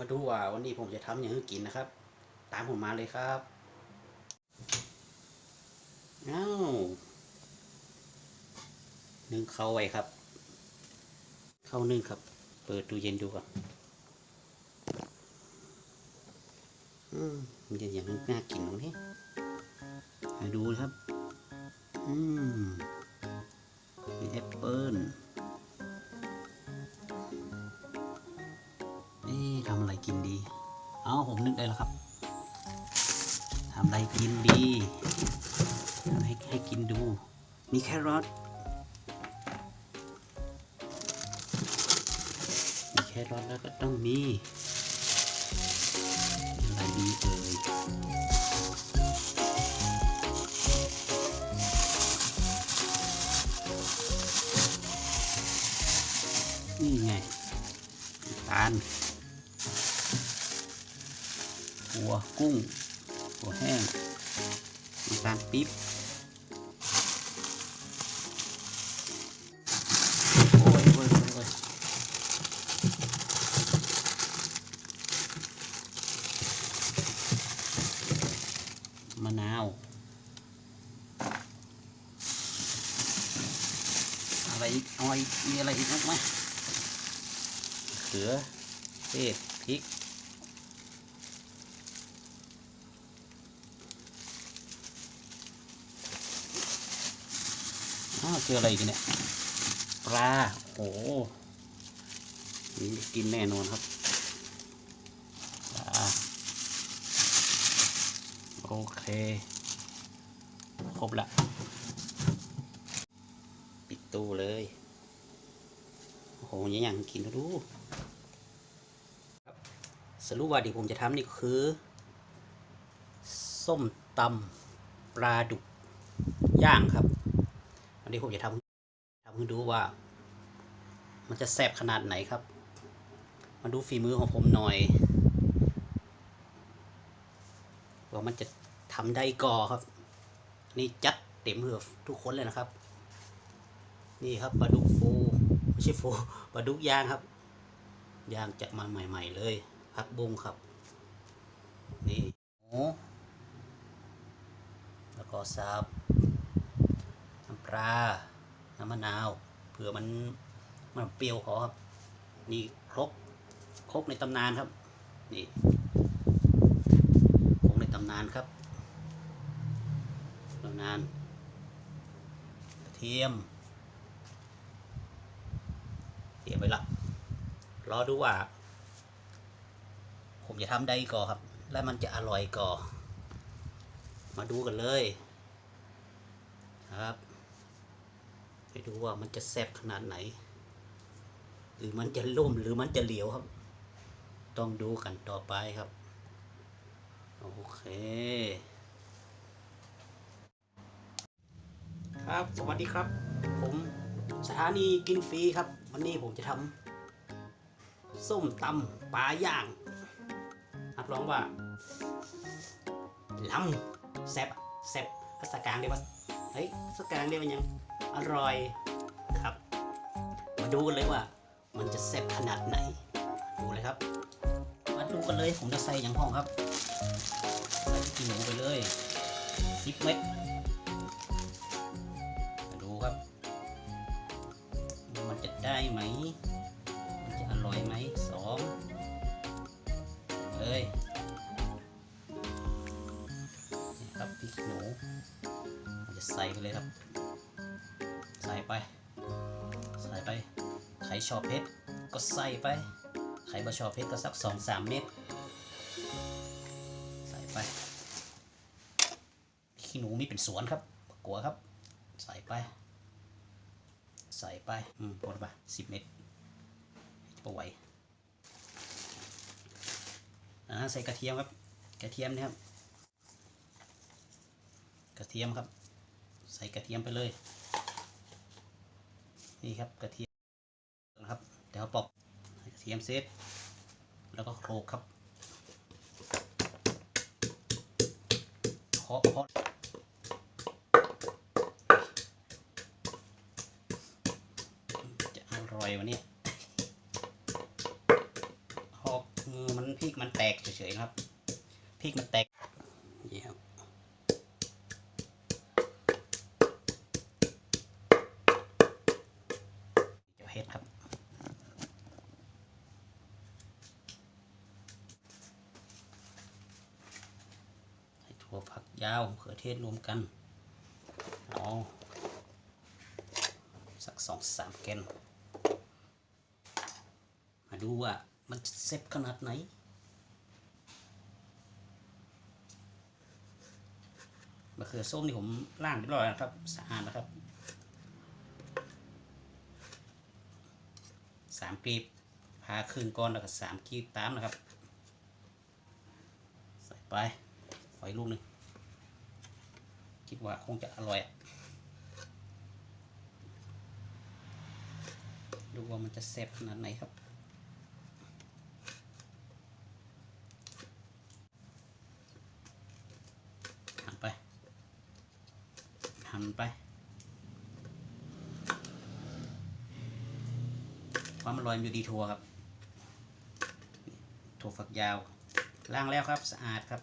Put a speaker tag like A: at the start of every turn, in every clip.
A: มาดูว่าวันนี้ผมจะทำอย่างให้กินนะครับ ตามผมมาเลยครับอ้าวนึ่งเข้าไว้ครับ เข้านึ่งครับ เปิดตู้เย็นดูก่อนอืมมันจะอย่างน่ากินตรงนี้มาดูครับ อืมมีแอปเปิ้ล เอาผมนึกได้แล้วครับทำอะไรกินดีให้ให้กินดู มีแครอทมีแครอทแล้วก็ต้องมีอะไรดีเอ่ยนี่ไงตาล กุ้งหัวแห้งน้ำตาลปี๊บโอ้ยโอ้ยโอ้ยมะนาว อะไรอีกอาอีกมีอะไรอีกไหมเขือเทศพริก อ้าวคืออะไรกันเนี่ย ปลา โอ้โหนี่กินแน่นอนครับปลาโอเค ครบละ ปิดตู้เลย โอ้โหยังยังกินดูครับสรุปว่าที่ผมจะทำนี่ก็คือ ส้มตำปลาดุกย่างครับ วันนี้ผมจะทำทำให้ดูว่า มันจะแซ่บขนาดไหนครับ มาดูฝีมือของผมหน่อย ว่ามันจะทำได้ก่อครับ นี่จัดเต็มเหือทุกคนเลยนะครับ นี่ครับปลาดุกฟูไม่ใช่ฟูปลาดุกย่างครับย่างจากมาใหม่ ๆ เลยผักบุ้งครับ นี่หมูแล้วก็ซับ น้ำปลาน้ำมะนาวเผื่อมันมันเปรี้ยวพอครับ นี่ครกครกในตำนานครับ นี่ครกในตำนานครับตำนานกระเทียมเตรียมไว้ละรอดูว่า ผมจะทำได้ก่อครับ และมันจะอร่อยก่อมาดูกันเลยครับ ดูว่ามันจะแซ่บขนาดไหน หรือมันจะล่มหรือมันจะเหลียวครับ ต้องดูกันต่อไปครับ โอเคครับสวัสดีครับ ผมสถานีกินฟรีครับ วันนี้ผมจะทำส้มตำปลาย่างรับรองว่าล้ำแซบแซบภาษากลางเรียกว่าเฮ้ยสกกลางเรียกว่ายัง อร่อยครับ มาดูกันเลยว่า มันจะแซ่บขนาดไหน ดูเลยครับ มาดูกันเลยผมจะใส่อย่างห้องครับใส่ขี้หมูไปเลยสิบเม็ดมาดูครับ มันจะได้ไหม มันจะอร่อยไหมสองเลยนี่ครับพริกหนูจะใส่ไปเลยครับ ส่ไป ใส่ไปใครชอเผ็ดก็ใส่ไปใครไม่ชอเผ็ดก็สักสองสามเม็ดใส่ไปขี้หนูมีเป็นสวนครับกลัวครับ ใส่ไป ใส่ไปอืมพอไปสิบเม็ดจะไปไหวอ่าใส่กระเทียมครับ กระเทียมนะครับ กระเทียมครับ ใส่กระเทียมไปเลย นี่ครับกระเทียมนะครับเดี๋ยวปอกกระเทียมเสร็จแล้วก็โขลกครับเคาะเคาะจะอร่อยวะเนี่ยหอกมือมันพริกมันแตกเฉยๆครับพริกมันแตก ผักยาวเขือเทศรวมกันเอาสักสองสามแกนมาดูว่ามันเซ็บขนาดไหนมะเขือส้มนี่ผมล้างเรียบร้อยแล้วครับสะอาดนะครับสามกรีบพาครึ่งก้อนแล้วก็สามกรีบตามนะครับ ใส่ไปขออีกลูกหนึ่ง คิดว่าคงจะอร่อย ดูว่ามันจะแซ่บขนาดไหนครับ หันไป หันไป ความอร่อยอยู่ดีถั่วครับถั่วฝักยาวล้างแล้วครับ สะอาดครับ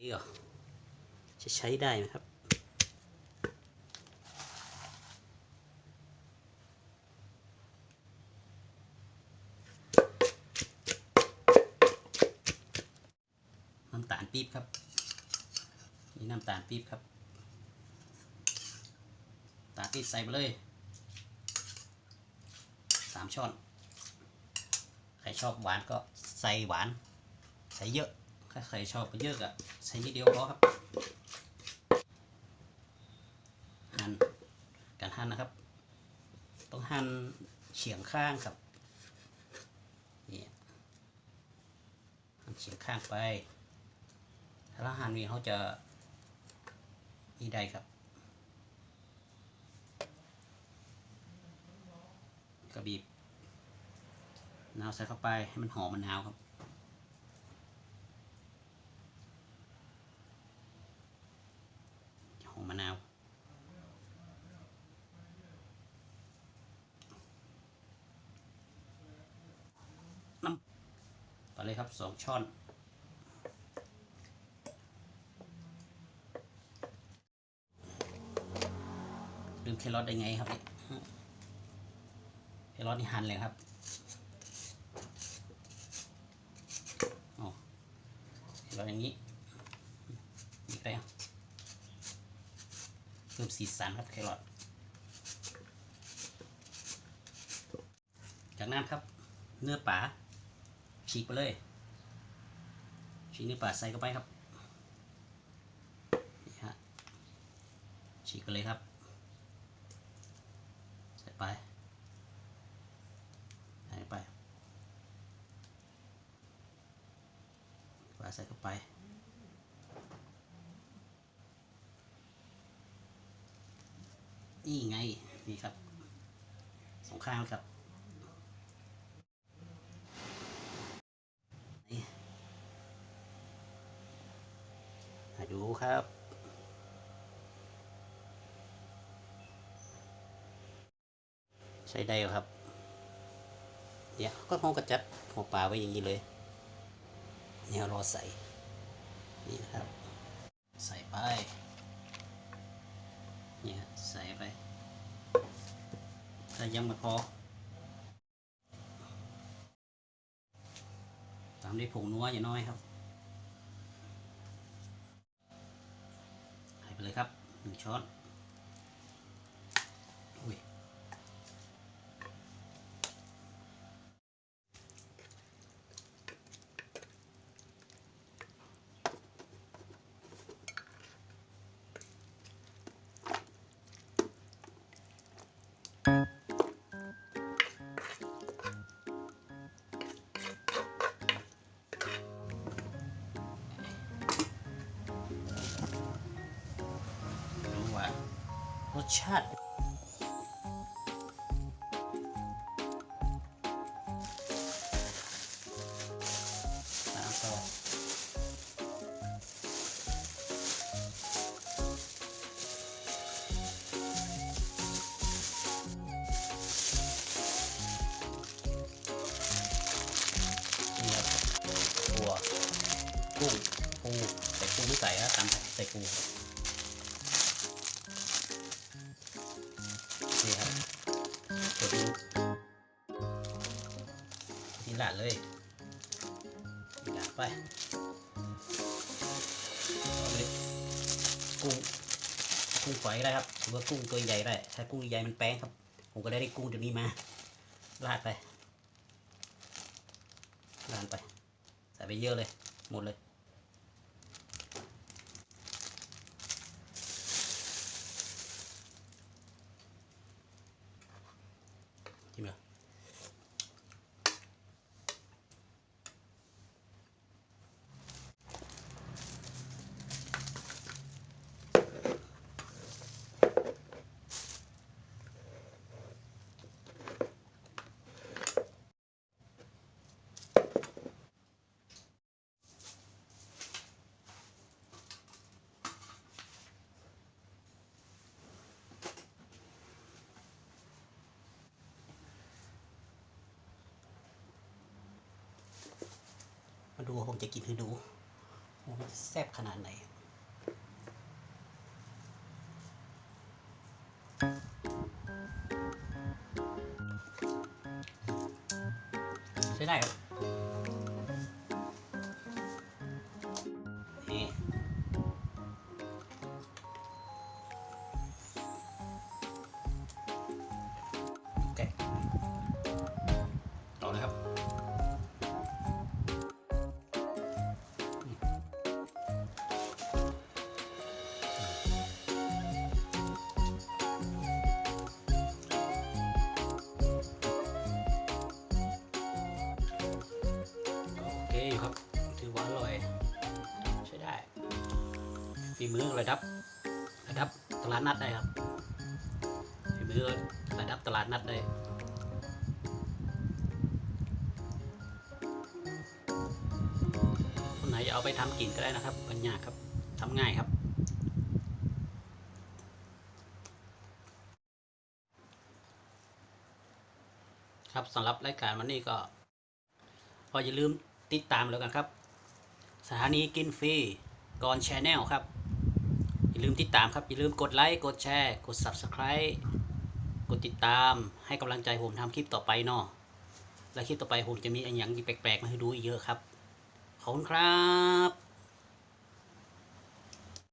A: นี่เหรอ จะใช้ได้ไหมครับ น้ำตาลปี๊บครับ นี่น้ำตาลปี๊บครับ ตาลปี๊บใส่ไปเลยสามช้อน ใครชอบหวานก็ใส่หวาน ใส่เยอะ ถ้าใครชอบไปเยอะก็ใส่นิดเดียวพอครับ หั่น การหั่นนะครับ ต้องหั่นเฉียงข้างครับนี่หั่นเฉียงข้างไป ถ้าเราหั่นนี่เขาจะนี่ได้ครับกระบีบนาวใส่เข้าไปให้มันหอมมะนาวครับ 2 ช้อน ลืมแครอทได้ไงครับเแครอทนี่หั่นเลยครับโอ้แราอย่างนี้อีกแล้วเพิ่มสีสันครับแครอทจากนั้นครับ เนื้อป่าฉีกไปเลย ฉีกเนื้ป่าใส่เข้าไปครับนี่ฮะฉีกไปเลยครับใส่ไปใส่ไปปลาใส่เข้าไปนี่ไงนี่ครับสองข้างครับนี่มาดูครับ ใช้ได้ครับ เดี๋ยวก็คงกระจัดหัวปลาไว้อย่างนี้เลยเนี่ยรอใส่ นี่นะครับ ใส่ไป เนี่ยใส่ไป ถ้ายังไม่พอ ตามด้วยผงนัวอย่าน้อยครับใส่ไปเลยครับหนึ่งช้อน รสชาติ ตามต่อกุ้งปูใส่กุ้งไม่ใส่นะตามใส่กุ้ง เลยนี่าไปเอเลยกุ้งกุ้งฝอยได้ครับหรือว่ากุ้งตัวใหญ่ได้ ถ้ากุ้งใหญ่มันแป้งครับ ผมก็ได้ได้กุ้งตัวนี้มาลาดไปลาดไปใส่ไปเยอะเลย หมดเลย มาดูผมจะกินให้ดูว่ามันจะแซ่บขนาดไหนใอเคอยู่ครับ ถือว่าอร่อย ใช้ได้ฝีมือระดับ ระดับตลาดนัดได้ครับฝีมือระดับตลาดนัดได้คนไหนจะเอาไปทำกินก็ได้นะครับปัญญากครับทำง่ายครับครับสำหรับรายการวันนี้ก็ก็อย่าลืม ติดตามแล้วกันครับ สถานีกินฟรีก่อนแชนแนลครับ อย่าลืมติดตามครับ อย่าลืมกดไลค์ กดแชร์ กด Subscribe กดติดตามให้กำลังใจผมทำคลิปต่อไปเนาะและคลิปต่อไปผมจะมีอันอย่างแปลกๆ มาให้ดูอีกเยอะครับ ขอบคุณครับ